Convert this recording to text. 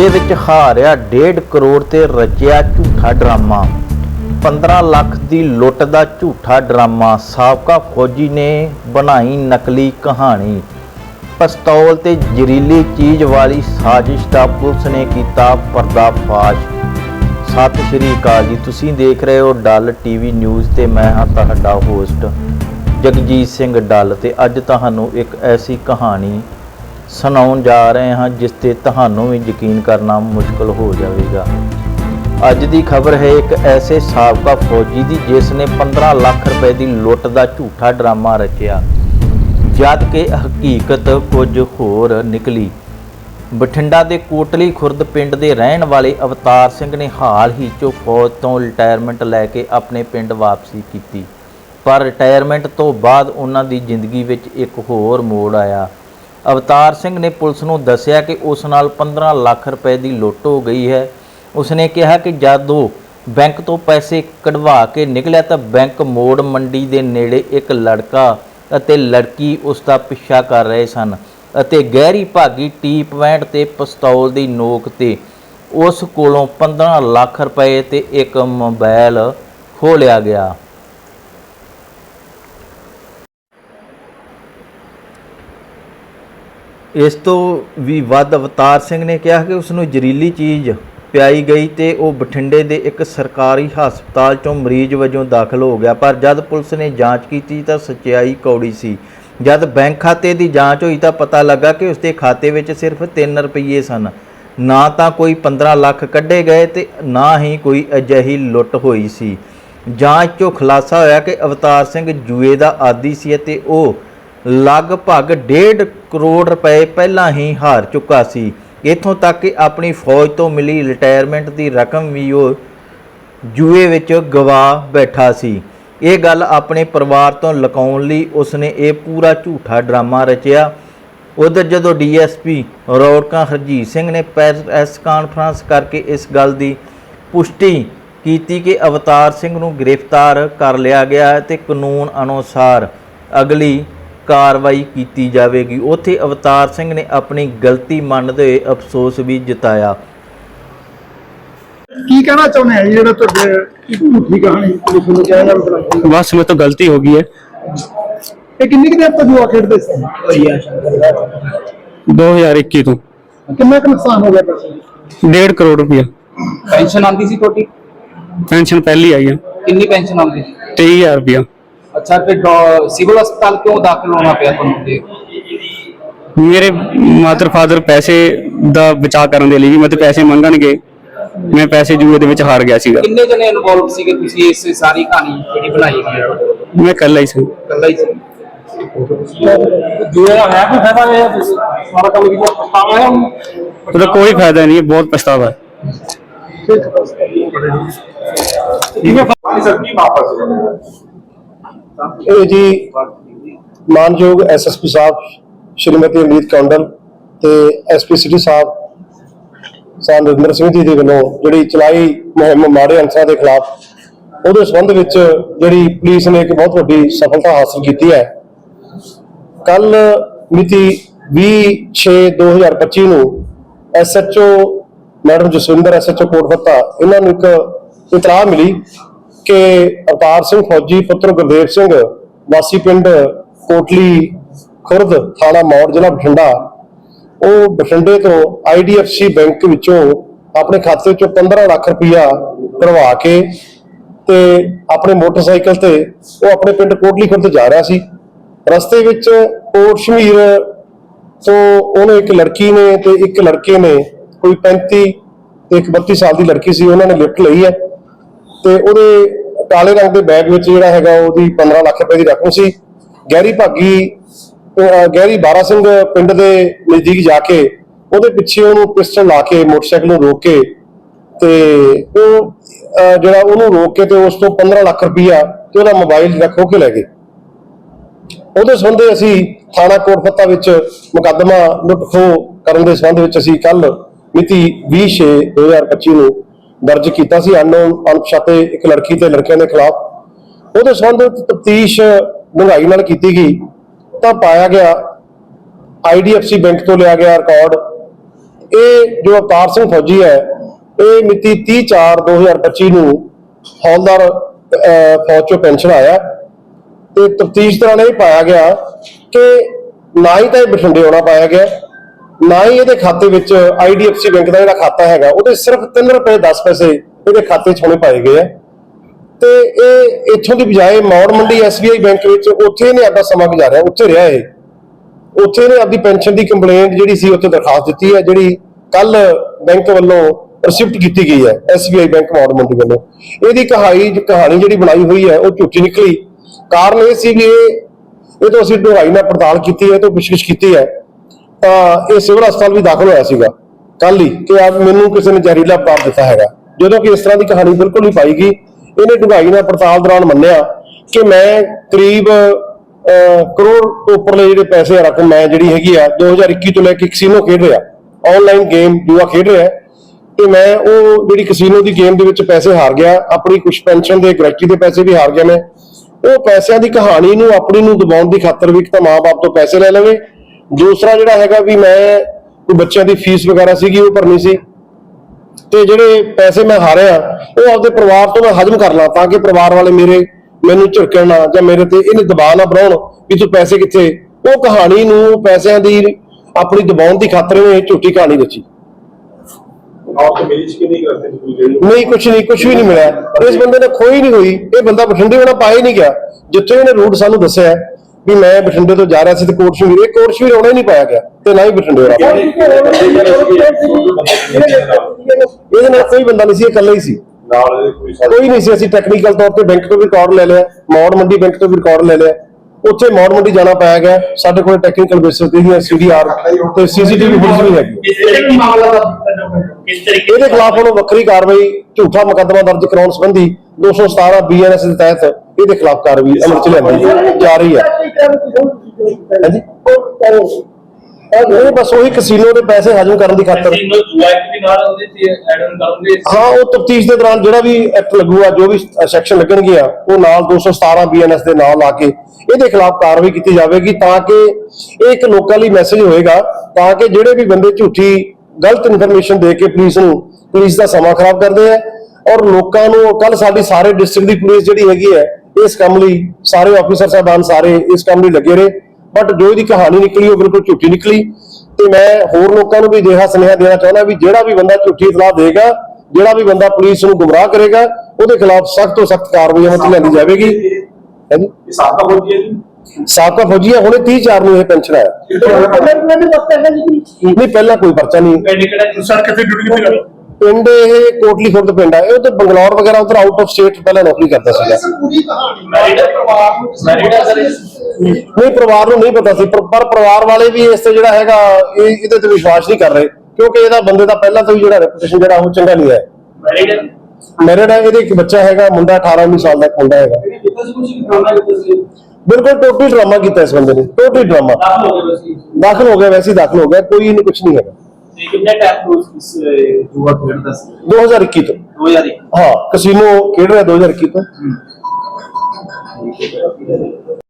ਜੂਏ ਵਿੱਚ ਹਾਰਿਆ 1.5 ਕਰੋੜ ਤੇ ਰਚਿਆ ਝੂਠਾ ਡਰਾਮਾ। 15 ਲੱਖ ਦੀ ਲੁੱਟ ਦਾ ਝੂਠਾ ਡਰਾਮਾ ਸਾਬਕਾ ਫੌਜੀ ਨੇ ਬਣਾਈ ਨਕਲੀ ਕਹਾਣੀ। ਪਿਸਤੌਲ ਤੇ ਜ਼ਹਿਰੀਲੀ ਚੀਜ਼ ਵਾਲੀ ਸਾਜ਼ਿਸ਼ ਦਾ ਪੁਲਿਸ ਨੇ ਕੀਤਾ ਪਰਦਾਫਾਸ਼। ਸਤਿ ਸ਼੍ਰੀ ਅਕਾਲ ਜੀ, ਤੁਸੀਂ ਦੇਖ ਰਹੇ ਹੋ ਡੱਲ ਟੀਵੀ ਨਿਊਜ਼ ਤੇ ਮੈਂ ਹਾਂ ਤੁਹਾਡਾ ਹੋਸਟ ਜਗਜੀਤ ਸਿੰਘ ਡੱਲ ਤੇ ਅੱਜ ਤੁਹਾਨੂੰ ਇੱਕ ਐਸੀ ਕਹਾਣੀ ਸੁਣਾਉਣ ਜਾ ਰਹੇ ਹਾਂ, ਜਿਸ ਤੇ ਤੁਹਾਨੂੰ ਵੀ ਯਕੀਨ ਕਰਨਾ ਮੁਸ਼ਕਲ ਹੋ ਜਾਵੇਗਾ। ਅੱਜ ਦੀ ਖਬਰ ਹੈ, ਇੱਕ ਐਸੇ ਸਾਬਕਾ ਫੌਜੀ ਦੀ, ਜਿਸ ਨੇ 15 ਲੱਖ ਰੁਪਏ ਦੀ ਲੁੱਟ ਦਾ ਝੂਠਾ ਡਰਾਮਾ ਰਚਿਆ, ਜਦ ਕਿ ਹਕੀਕਤ ਕੁਝ ਹੋਰ ਨਿਕਲੀ। ਬਠਿੰਡਾ ਦੇ ਕੋਟਲੀ ਖੁਰਦ ਪਿੰਡ ਦੇ ਰਹਿਣ ਵਾਲੇ ਅਵਤਾਰ ਸਿੰਘ ਨੇ ਹਾਲ ਹੀ 'ਚੋਂ ਫੌਜ ਤੋਂ ਰਿਟਾਇਰਮੈਂਟ ਲੈ ਕੇ ਆਪਣੇ ਪਿੰਡ ਵਾਪਸੀ ਕੀਤੀ। ਪਰ ਰਿਟਾਇਰਮੈਂਟ ਤੋਂ ਬਾਅਦ ਉਹਨਾਂ ਦੀ ਜ਼ਿੰਦਗੀ ਵਿੱਚ ਇੱਕ ਹੋਰ ਮੋੜ ਆਇਆ। ਅਵਤਾਰ ਸਿੰਘ ਨੇ ਪੁਲਿਸ ਨੂੰ ਦੱਸਿਆ ਕਿ ਉਸ ਨਾਲ 15 ਲੱਖ ਰੁਪਏ ਦੀ ਲੁੱਟ ਹੋ ਗਈ ਹੈ। ਉਸਨੇ ਕਿਹਾ ਕਿ ਜਦ ਉਹ ਬੈਂਕ ਤੋਂ ਪੈਸੇ ਕਢਵਾ ਕੇ ਨਿਕਲਿਆ ਤਾਂ ਬੈਂਕ ਮੋੜ ਮੰਡੀ ਦੇ ਨੇੜੇ ਇੱਕ ਲੜਕਾ ਅਤੇ ਲੜਕੀ ਉਸ ਦਾ ਪਿੱਛਾ ਕਰ ਰਹੇ ਸਨ ਅਤੇ ਗਹਿਰੀ ਭਾਗੀ ਟੀ ਪੁਆਇੰਟ ਤੇ ਪਿਸਤੌਲ ਦੀ ਨੋਕ ਤੇ ਉਸ ਕੋਲੋਂ 15 ਲੱਖ ਰੁਪਏ ਤੇ ਇੱਕ ਮੋਬਾਈਲ ਖੋਹ ਗਿਆ। ਇਸ ਤੋਂ ਵੀ ਵੱਧ ਅਵਤਾਰ ਸਿੰਘ ਨੇ ਕਿਹਾ ਕਿ ਉਸ ਨੂੰ ਜ਼ਹਿਰੀਲੀ ਚੀਜ਼ ਪਿਆਈ ਗਈ ਤੇ ਉਹ ਬਠਿੰਡੇ ਦੇ ਇੱਕ ਸਰਕਾਰੀ ਹਸਪਤਾਲ ਚੋਂ ਮਰੀਜ਼ ਵਜੋਂ ਦਾਖਲ ਹੋ ਗਿਆ। ਪਰ ਜਦ ਪੁਲਿਸ ਨੇ ਜਾਂਚ ਕੀਤੀ ਤਾਂ ਸੱਚਾਈ ਕੌੜੀ ਸੀ। ਜਦ ਬੈਂਕ ਖਾਤੇ ਦੀ ਜਾਂਚ ਹੋਈ ਤਾਂ ਪਤਾ ਲੱਗਾ ਕਿ ਉਸਦੇ ਖਾਤੇ ਵਿੱਚ ਸਿਰਫ 3 ਰੁਪਏ ਸਨ। ਨਾ ਤਾਂ ਕੋਈ 15 ਲੱਖ ਕੱਢੇ ਗਏ ਤੇ ਨਾ ਹੀ ਕੋਈ ਅਜਿਹੀ ਲੁੱਟ ਹੋਈ ਸੀ। ਜਾਂਚ 'ਚੋਂ ਖੁਲਾਸਾ ਹੋਇਆ ਕਿ ਅਵਤਾਰ ਸਿੰਘ ਜੂਏ ਦਾ ਆਦੀ ਸੀ ਅਤੇ ਉਹ ਲਗਭਗ 1.5 ਕਰੋੜ ਰੁਪਏ ਪਹਿਲਾਂ ਹੀ ਹਾਰ ਚੁੱਕਾ ਸੀ। ਇਥੋਂ ਤੱਕ ਕਿ ਆਪਣੀ ਫੌਜ ਤੋਂ ਮਿਲੀ ਰਿਟਾਇਰਮੈਂਟ ਦੀ ਰਕਮ ਵੀ ਉਹ ਜੂਏ ਵਿੱਚ ਗਵਾ ਬੈਠਾ ਸੀ। ਇਹ ਗੱਲ ਆਪਣੇ ਪਰਿਵਾਰ ਤੋਂ ਲੁਕਾਉਣ ਲਈ ਉਸਨੇ ਇਹ ਪੂਰਾ ਝੂਠਾ ਡਰਾਮਾ ਰਚਿਆ। ਉਧਰ ਜਦੋਂ ਡੀਐਸਪੀ ਰੌੜਕਾ ਹਰਜੀਤ ਸਿੰਘ ਨੇ ਪ੍ਰੈਸ ਕਾਨਫਰੰਸ ਕਰਕੇ ਇਸ ਗੱਲ ਦੀ ਪੁਸ਼ਟੀ ਕੀਤੀ ਕਿ ਅਵਤਾਰ ਸਿੰਘ ਨੂੰ ਗ੍ਰਿਫਤਾਰ ਕਰ ਲਿਆ ਗਿਆ ਹੈ ਤੇ ਕਾਨੂੰਨ ਅਨੁਸਾਰ ਅਗਲੀ ਕਾਰਵਾਈ ਕੀਤੀ ਜਾਵੇਗੀ। ਉਥੇ ਅਵਤਾਰ ਸਿੰਘ ਨੇ ਆਪਣੀ ਗਲਤੀ ਮੰਨਦੇ ਅਫਸੋਸ ਵੀ ਜਤਾਇਆ। ਕੀ ਕਹਿਣਾ ਚਾਹੁੰਦੇ ਆ ਜਿਹੜਾ ਤੁਹਾਡੇ ਬਸ ਮੇਰੇ ਤੋਂ ਗਲਤੀ ਹੋ ਗਈ ਹੈ। ਇਹ ਕਿੰਨੀ ਕੁ ਦੇਰ ਤੋਂ ਖੇਡਦੇ ਸੀ? 2021 ਤੋਂ। ਕਿੰਨਾ ਨੁਕਸਾਨ ਹੋ ਗਿਆ ਪੈਸੇ? 1.5 ਕਰੋੜ ਰੁਪਇਆ। ਪੈਨਸ਼ਨ ਆਉਂਦੀ ਸੀ ਤੁਹਾਡੀ? ਪੈਨਸ਼ਨ ਪਹਿਲੀ ਆਈ ਹੈ ਕਿੰਨੀ ਪੈਨਸ਼ਨ ਆਉਂਦੀ 23000 ਰੁਪਇਆ। ਅੱਛਾ ਫਿਰ ਸਿਵਲ ਹਸਪਤਾਲ ਕਿਉਂ ਦਾਖਲ ਹੋਣਾ ਪਿਆ ਤੁਹਾਨੂੰ ਤੇ? ਮੇਰੇ ਮਾਤਰ ਫਾਦਰ ਪੈਸੇ ਦਾ ਬਚਾਅ ਕਰਨ ਦੇ ਲਈ ਮੈਂ ਤੇ ਪੈਸੇ ਮੰਗਣਗੇ। ਮੈਂ ਪੈਸੇ ਜੂਏ ਦੇ ਵਿੱਚ ਹਾਰ ਗਿਆ ਸੀਗਾ। ਕਿੰਨੇ ਜਣੇ ਇਨਵੋਲਵ ਸੀਗੇ ਤੁਸੀਂ ਇਸ ਸਾਰੀ ਕਹਾਣੀ ਜਿਹੜੀ ਬਣਾਈ ਗਈ ਹੈ? ਮੈਂ ਇਕੱਲਾ ਹੀ ਸੀ। ਇਕੱਲਾ ਹੀ ਸੀ। ਜੂਆ ਹੈ ਕੋਈ ਫਾਇਦਾ ਨਹੀਂ ਸਾਰਾ ਕੰਮ ਕੀਤਾ ਪਛਤਾਵਾ ਹੈ। ਉਹਦਾ ਕੋਈ ਫਾਇਦਾ ਨਹੀਂ ਹੈ ਬਹੁਤ ਪਛਤਾਵਾ ਹੈ। ਇਹ ਜੀ ਮਾਨਯੋਗ ਐਸਐਸਪੀ ਸਾਹਿਬ, ਸ਼੍ਰੀਮਤੀ ਅਮਰੀਤ ਕੌਂਡਲ ਤੇ ਐਸਪੀ ਸਿਟੀ ਸਾਹਿਬ ਸਾਹਿਬ ਨਰਿੰਦਰ ਸਿੰਘ ਜੀ ਦੇ ਵੱਲੋਂ ਜਿਹੜੀ ਚਲਾਈ ਮੁਹਿੰਮ ਮਾੜੇ ਅੰਸਰਾਂ ਦੇ ਖਿਲਾਫ, ਉਹਦੇ ਸੰਬੰਧ ਵਿੱਚ ਜਿਹੜੀ ਪੁਲਿਸ ਨੇ ਇੱਕ ਬਹੁਤ ਵੱਡੀ ਸਫਲਤਾ ਹਾਸਲ ਕੀਤੀ ਹੈ। ਕੱਲ ਮਿਤੀ 20/6/2025 ਨੂੰ SHO madam Jaswinder SHO Kotfatta ਇਹਨਾਂ ਨੂੰ ਇੱਕ ਇਤਲਾਹ ਮਿਲੀ ਕਿ ਅਵਤਾਰ ਸਿੰਘ ਫੌਜੀ ਪੁੱਤਰ ਗੁਰਦੇਵ ਸਿੰਘ, ਵਾਸੀ ਪਿੰਡ ਕੋਟਲੀ ਖੁਰਦ, ਥਾਣਾ ਮੌੜ, ਜ਼ਿਲ੍ਹਾ ਬਠਿੰਡਾ, ਉਹ ਬਠਿੰਡੇ ਤੋਂ ਆਈਡੀਐਫਸੀ ਬੈਂਕ ਵਿੱਚੋਂ ਆਪਣੇ ਖਾਤੇ ਚੋਂ 15 ਲੱਖ ਰੁਪਇਆ ਕਢਵਾ ਕੇ ਤੇ ਆਪਣੇ ਮੋਟਰਸਾਈਕਲ ਤੇ ਉਹ ਆਪਣੇ ਪਿੰਡ ਕੋਟਲੀ ਖੁਰਦ ਜਾ ਰਿਹਾ ਸੀ। ਰਸਤੇ ਵਿੱਚ ਕੋਟ ਸ਼ਮੀਰ ਤੋਂ ਉਹਨੇ ਇੱਕ ਲੜਕੀ ਨੇ ਤੇ ਇੱਕ ਲੜਕੇ ਨੇ, ਕੋਈ 35 ਤੇ ਇੱਕ 32 ਸਾਲ ਦੀ ਲੜਕੀ ਸੀ, ਉਹਨਾਂ ਨੇ ਲਿਫਟ ਲਈ ਹੈ ਤੇ ਉਹਦੇ ਕਾਲੇ ਰੰਗ ਦੇ ਬੈਗ ਵਿੱਚ ਜਿਹੜਾ ਹੈਗਾ ਉਹਦੀ 15 ਲੱਖ ਰੁਪਏ ਦੀ ਰਕਮ ਸੀ। ਗਹਿਰੀ ਭਾਗੀ ਗਹਿਰੀ ਬਾਰਾ ਸਿੰਘ ਪਿੰਡ ਦੇ ਨਜ਼ਦੀਕ ਜਾ ਕੇ ਉਹਦੇ ਪਿੱਛੇ ਉਹਨੂੰ ਪਿਸਟਲ ਲਾ ਕੇ ਮੋਟਰਸਾਈਕਲ ਨੂੰ ਰੋਕ ਕੇ ਤੇ ਉਹ ਜਿਹੜਾ ਉਹਨੂੰ ਰੋਕ ਕੇ ਤੇ ਉਸ ਤੋਂ 15 ਲੱਖ ਰੁਪਇਆ ਤੇ ਉਹਦਾ ਮੋਬਾਈਲ ਜਿਹੜਾ ਖੋਹ ਕੇ ਲੈ ਗਏ। ਉਹਦੇ ਸੰਬੰਧੇ ਅਸੀਂ ਥਾਣਾ ਕੋਟਫੱਤਾ ਵਿੱਚ ਮੁਕੱਦਮਾ ਲੁੱਟ ਖੋਹ ਕਰਨ ਦੇ ਸੰਬੰਧ ਵਿੱਚ ਅਸੀਂ ਕੱਲ ਮਿਤੀ 20/6/2025 ਨੂੰ ਦਰਜ ਕੀਤਾ ਸੀ ਅਨਨੋਨ ਅਣਪਛਾਤੇ ਇੱਕ ਲੜਕੀ ਤੇ ਲੜਕਿਆਂ ਦੇ ਖਿਲਾਫ। ਉਹਦੇ ਸੰਬੰਧ ਵਿੱਚ ਤਫਤੀਸ਼ ਡੂੰਘਾਈ ਨਾਲ ਕੀਤੀ ਗਈ, ਤਾਂ ਪਾਇਆ ਗਿਆ ਆਈਡੀਐਫਸੀ ਬੈਂਕ ਤੋਂ ਲਿਆ ਗਿਆ ਰਿਕਾਰਡ। ਇਹ ਜੋ ਅਵਤਾਰ ਸਿੰਘ ਫੌਜੀ ਹੈ, ਇਹ ਮਿਤੀ 30/4/2025 ਨੂੰ ਹੌਲਦਾਰ ਫੌਜ ਚੋਂ ਪੈਨਸ਼ਨ ਆਇਆ। ਤੇ ਤਫਤੀਸ਼ ਦੌਰਾਨ ਇਹ ਪਾਇਆ ਗਿਆ ਕਿ ਨਾ ਹੀ ਤਾਂ ਇਹ ਬਠਿੰਡੇ ਆਉਣਾ ਪਾਇਆ ਗਿਆ ਨਾ ਹੀ ਇਹਦੇ ਖਾਤੇ ਵਿੱਚ IDFC ਬੈਂਕ ਦਾ ਜਿਹੜਾ ਖਾਤਾ ਹੈਗਾ, ਉਹਦੇ ਸਿਰਫ 3 ਰੁਪਏ 10 ਪੈਸੇ ਇਹਦੇ ਖਾਤੇ 'ਚ ਹੋਣੇ ਪਾਏ ਗਏ ਆ। ਤੇ ਇਹ ਇੱਥੋਂ ਦੀ ਬਜਾਏ ਮੌੜ ਮੰਡੀ SBI ਬੈਂਕ ਵਿੱਚ ਉੱਥੇ ਇਹਨੇ ਆਪਦਾ ਸਮਾਂ ਗੁਜ਼ਾਰਿਆ, ਉੱਥੇ ਰਿਹਾ ਇਹ। ਉੱਥੇ ਇਹਨੇ ਆਪਦੀ ਪੈਨਸ਼ਨ ਦੀ ਕੰਪਲੇਂਟ ਜਿਹੜੀ ਸੀ ਉੱਥੇ ਦਰਖਾਸਤ ਦਿੱਤੀ ਹੈ, ਜਿਹੜੀ ਕੱਲ ਬੈਂਕ ਵੱਲੋਂ ਰਿਸਿਪਟ ਕੀਤੀ ਗਈ ਹੈ SBI ਬੈਂਕ ਮੌੜ ਮੰਡੀ ਵੱਲੋਂ। ਇਹਦੀ ਕਹਾਣੀ ਕਹਾਣੀ ਜਿਹੜੀ ਬਣਾਈ ਹੋਈ ਹੈ, ਉਹ ਝੂਠੀ ਨਿਕਲੀ। ਕਾਰਨ ਇਹ ਸੀ ਵੀ ਇਹ ਤੋਂ ਅਸੀਂ ਡੂੰਘਾਈ ਨਾਲ ਪੜਤਾਲ ਕੀਤੀ ਹੈ ਤੋਂ ਪੁੱਛਗਿੱਛ ਕੀਤੀ ਹੈ। ਤਾਂ ਇਹ ਸਿਵਲ ਹਸਪਤਾਲ ਵੀ ਦਾਖਲ ਹੋਇਆ ਸੀਗਾ। ਕੱਲ ਹੀ ਕਿ ਆ ਮੈਨੂੰ ਕਿਸੇ ਨੇ ਜ਼ਹਿਰੀਲਾ ਪਦਾਰਥ ਦਿੱਤਾ ਹੈਗਾ। ਜਦੋਂ ਕਿ ਇਸ ਤਰ੍ਹਾਂ ਦੀ ਕਹਾਣੀ ਬਿਲਕੁਲ ਨਹੀਂ ਪਾਈ ਗਈ। ਇਹਨੇ ਡੂੰਘਾਈ ਨਾਲ ਪੜਤਾਲ ਦੌਰਾਨ ਮੰਨਿਆ ਕਿ ਮੈਂ ਕਰੀਬ ਕਰੋੜ ਤੋਂ ਉੱਪਰਲੇ ਜਿਹੜੇ ਪੈਸੇ ਆ, ਰਕਮ ਮੈਂ ਜਿਹੜੀ ਹੈਗੀ ਆ 2021 ਤੋਂ ਲੈ ਕੇ ਕਸੀਨੋ ਖੇਡ ਰਿਹਾ। ਆਨਲਾਈਨ ਗੇਮ ਜੂਆ ਖੇਡ ਰਿਹਾ। ਤੇ ਮੈਂ ਉਹ ਜਿਹੜੀ ਕਸੀਨੋ ਦੀ ਗੇਮ ਦੇ ਵਿੱਚ ਪੈਸੇ ਹਾਰ ਗਿਆ। ਆਪਣੀ ਕੁਝ ਪੈਨਸ਼ਨ ਦੇ ਗ੍ਰੈਚੁਟੀ ਦੇ ਪੈਸੇ ਵੀ ਹਾਰ ਗਿਆ ਮੈਂ। ਉਹ ਪੈਸਿਆਂ ਦੀ ਕਹਾਣੀ ਨੂੰ, ਆਪਣੀ ਨੂੰ ਦਬਾਉਣ ਦੀ ਖਾਤਰ ਵੀ ਇੱਕ ਤਾਂ ਮਾਪੇ ਤੋਂ ਪੈਸੇ ਲੈ ਲਵੇ। ਦੂਸਰਾ ਜਿਹੜਾ ਹੈਗਾ ਵੀ ਮੈਂ ਕੋਈ ਬੱਚਿਆਂ ਦੀ ਫੀਸ ਵਗੈਰਾ ਸੀਗੀ ਉਹ ਭਰਨੀ ਸੀ। ਤੇ ਜਿਹੜੇ ਪੈਸੇ ਮੈਂ ਹਾਰਿਆ ਉਹ ਆਪਦੇ ਪਰਿਵਾਰ ਤੋਂ ਮੈਂ ਹਜਮ ਕਰ ਲਾਂ ਤਾਂ ਕਿ ਪਰਿਵਾਰ ਵਾਲੇ ਮੇਰੇ ਮੈਨੂੰ ਝਿੜਕਣ ਨਾ ਜਾਂ ਮੇਰੇ ਤੇ ਇਹਨੇ ਦਬਾਅ ਨਾ ਬਣਾਉਣ ਵੀ ਤੂੰ ਪੈਸੇ ਕਿੱਥੇ। ਉਹ ਕਹਾਣੀ ਨੂੰ ਪੈਸਿਆਂ ਦੀ ਆਪਣੀ ਦਬਾਉਣ ਦੀ ਖਾਤਰ ਇਹ ਝੂਠੀ ਕਹਾਣੀ ਰਚੀ ਨਹੀਂ ਕੁਛ ਨਹੀਂ ਕੁਛ ਵੀ ਨਹੀਂ ਮਿਲਿਆ। ਇਸ ਬੰਦੇ ਨੇ ਖੋਈ ਨਹੀਂ ਹੋਈ ਇਹ ਬੰਦਾ ਬਠਿੰਡੇ ਹੋਣਾ ਪਾਇਆ ਹੀ ਨਹੀਂ ਗਿਆ। ਜਿੱਥੇ ਇਹਨੇ ਰੂਟ ਸਾਨੂੰ ਦੱਸਿਆ ਵੀ ਮੈਂ ਬਠਿੰਡੇ ਤੋਂ ਜਾ ਰਿਹਾ ਸੀ ਤੇ ਸ਼ਮੀਰ ਇਹ ਸ਼ਮੀਰ ਆਉਣਾ ਹੀ ਨਹੀਂ ਪਾਇਆ ਗਿਆ ਤੇ ਨਾ ਹੀ ਬਠਿੰਡੇ ਪਾਇਆ ਇਹਦੇ ਨਾਲ ਕੋਈ ਬੰਦਾ ਨਹੀਂ ਸੀ ਇਹ ਇਕੱਲਾ ਹੀ ਸੀ। ਕੋਈ ਨਹੀਂ ਸੀ ਅਸੀਂ ਟੈਕਨੀਕਲ ਤੌਰ ਤੇ ਬੈਂਕ ਤੋਂ ਵੀ ਰਿਕਾਰਡ ਲੈ ਲਿਆ ਮੌੜ ਮੰਡੀ ਬੈਂਕ ਤੋਂ ਵੀ ਰਿਕਾਰਡ ਲੈ ਲਿਆ। ਉੱਥੇ ਮੌੜ ਮੰਡੀ ਜਾਣਾ ਪਾਇਆ ਗਿਆ ਸਾਡੇ ਕੋਲ ਟੈਕਨੀਕਲ ਬੇਸਿਸ ਤੇ ਹੀ ਸੀਡੀਆਰ ਤੇ ਸੀਸੀਟੀਵੀ ਫੁਟੇਜ ਵੀ ਹੈਗੀ। ਕਿਸ ਤਰੀਕੇ ਮਾਮਲਾ ਦਾ ਕਿਸ ਤਰੀਕੇ ਇਹਦੇ ਖਿਲਾਫ ਉਹਨੂੰ ਵੱਖਰੀ ਕਾਰਵਾਈ ਝੂਠਾ ਮੁਕੱਦਮਾ ਦਰਜ ਕਰਾਉਣ ਸੰਬੰਧੀ 217 ਬੀਐਨਐਸ ਦੇ ਤਹਿਤ ਇਹਦੇ ਖਿਲਾਫ ਕਾਰਵਾਈ ਅਮਲ ਚ ਲਿਆਂਦੀ ਜਾ ਰਹੀ ਹੈ। ਹਾਂਜੀ। ਇਹ ਬਸ ਉਹੀ ਕਸੀਨੋ ਦੇ ਪੈਸੇ ਹਜਮ ਕਰਨ ਦੀ ਖਾਤਰ। ਹਾਂ ਉਹ ਤਫਤੀਸ਼ ਦੇ ਦੌਰਾਨ ਜਿਹੜਾ ਵੀ ਐਕਟ ਲੱਗੂਗਾ ਜੋ ਵੀ ਸੈਕਸ਼ਨ ਲੱਗਣਗੀਆਂ ਉਹ ਨਾਲ 217 ਬੀਐਨਐਸ ਦੇ ਨਾਲ ਲਾ ਕੇ ਇਹਦੇ ਖਿਲਾਫ ਕਾਰਵਾਈ ਕੀਤੀ ਜਾਵੇਗੀ ਤਾਂ ਕਿ ਇਹ ਇੱਕ ਲੋਕਾਂ ਲਈ ਮੈਸੇਜ ਹੋਏਗਾ ਤਾਂ ਕਿ ਜਿਹੜੇ ਵੀ ਬੰਦੇ ਝੂਠੀ ਗਲਤ ਇਨਫੋਰਮੇਸ਼ਨ ਦੇ ਕੇ ਪੁਲਿਸ ਨੂੰ ਪੁਲਿਸ ਦਾ ਸਮਾਂ ਖਰਾਬ ਕਰਦੇ ਆ ਔਰ ਲੋਕਾਂ ਨੂੰ ਕੱਲ ਸਾਡੀ ਸਾਰੇ ਡਿਸਟ੍ਰਿਕਟ ਦੀ ਪੁਲਿਸ ਜਿਹੜੀ ਹੈਗੀ ਹੈ ਇਸ ਕੰਮ ਲਈ ਸਾਰੇ ਆਫੀਸਰ ਸਾਹਿਬਾਨ ਸਾਰੇ ਇਸ ਕੰਮ ਲਈ ਲੱਗੇ ਰਹੇ। ਬਟ ਜੋ ਇਹਦੀ ਕਹਾਣੀ ਨਿਕਲੀ ਉਹ ਬਿਲਕੁਲ ਝੂਠੀ ਨਿਕਲੀ। ਤੇ ਮੈਂ ਹੋਰ ਲੋਕਾਂ ਨੂੰ ਵੀ ਜਿਹਾ ਸੁਨੇਹਾ ਦੇਣਾ ਚਾਹੁੰਦਾ ਵੀ ਜਿਹੜਾ ਵੀ ਬੰਦਾ ਝੂਠੀ ਇਤਲਾਹ ਦੇਗਾ ਜਿਹੜਾ ਵੀ ਬੰਦਾ ਪੁਲਿਸ ਨੂੰ ਗੁੰਮਰਾਹ ਕਰੇਗਾ ਉਹਦੇ ਖਿਲਾਫ ਸਖਤ ਤੋਂ ਸਖਤ ਕਾਰਵਾਈ 'ਚ ਲਿਆਂਦੀ ਜਾਵੇਗੀ। ਹਾਂਜੀ। ਇਹ ਸਾਬਕਾ ਫੌਜੀ ਹੈ ਜੀ। ਸਾਬਕਾ ਫੌਜੀ ਹੈ ਹੁਣੇ 30 ਚਾਰ ਨੂੰ ਇਹ ਪੈਨਸ਼ਨ ਆਇਆ। ਨਹੀਂ ਪਹਿਲਾਂ ਕੋਈ ਪਰਚਾ ਨਹੀਂ। ਪਿੰਡ ਇਹ ਕੋਟਲੀ ਖੁਰਦ ਪਿੰਡ ਹੈ ਇਹ ਤੇ ਬੰਗਲੌਰ ਵਗੈਰਾ ਉਧਰ ਆਊਟ ਆਫ ਸਟੇਟ ਪਹਿਲਾਂ ਨੌਕਰੀ ਕਰਦਾ ਸੀਗਾ। ਮੈਰਿਡ ਪਰਿਵਾਰ ਨੂੰ ਮੈਰਿਡ ਆ? ਨਹੀਂ ਪਰਿਵਾਰ ਨੂੰ ਨਹੀਂ ਪਤਾ ਸੀ ਪਰ ਪਰ ਪਰਿਵਾਰ ਵਾਲੇ ਵੀ ਇਸ ਤੇ ਜਿਹੜਾ ਹੈਗਾ ਇਹ ਇਹਦੇ ਤੇ ਵਿਸ਼ਵਾਸ ਨਹੀਂ ਕਰ ਰਹੇ ਕਿਉਂਕਿ ਇਹਦਾ ਬੰਦੇ ਦਾ ਪਹਿਲਾਂ ਤੋਂ ਹੀ ਜਿਹੜਾ ਰੈਪੂਟੇਸ਼ਨ ਜਿਹੜਾ ਉਹ ਚੰਗਾ ਨਹੀਂ ਹੈ। ਮੈਰਿਡ ਹੈ? ਮੈਰਿਡ ਹੈ ਇਹਦੇ ਇੱਕ ਬੱਚਾ ਹੈਗਾ ਮੁੰਡਾ 18 19 ਸਾਲ ਦਾ ਮੁੰਡਾ ਹੈਗਾ। ਬਿਲਕੁਲ ਟੋਟਲੀ ਡਰਾਮਾ ਕੀਤਾ ਇਸ ਬੰਦੇ ਨੇ ਟੋਟਲੀ ਡਰਾਮਾ ਦਾਖਲ ਹੋ ਗਿਆ ਵੈਸੇ ਦਾਖਲ ਹੋ ਗਿਆ ਕੋਈ ਨਹੀਂ ਕੁਝ ਨਹੀਂ ਹੈਗਾ। ਤੇ ਕਿੰਨੇ ਟਾਈਮ ਤੋਂ ਇਸ ਜੂਆ ਖੇਡਦਾ ਸੀ? 2021 ਤੋਂ। 2001 ਹਾਂ ਕਸੀਨੋ ਖੇਡ ਰਿਹਾ 2021 ਤੋਂ।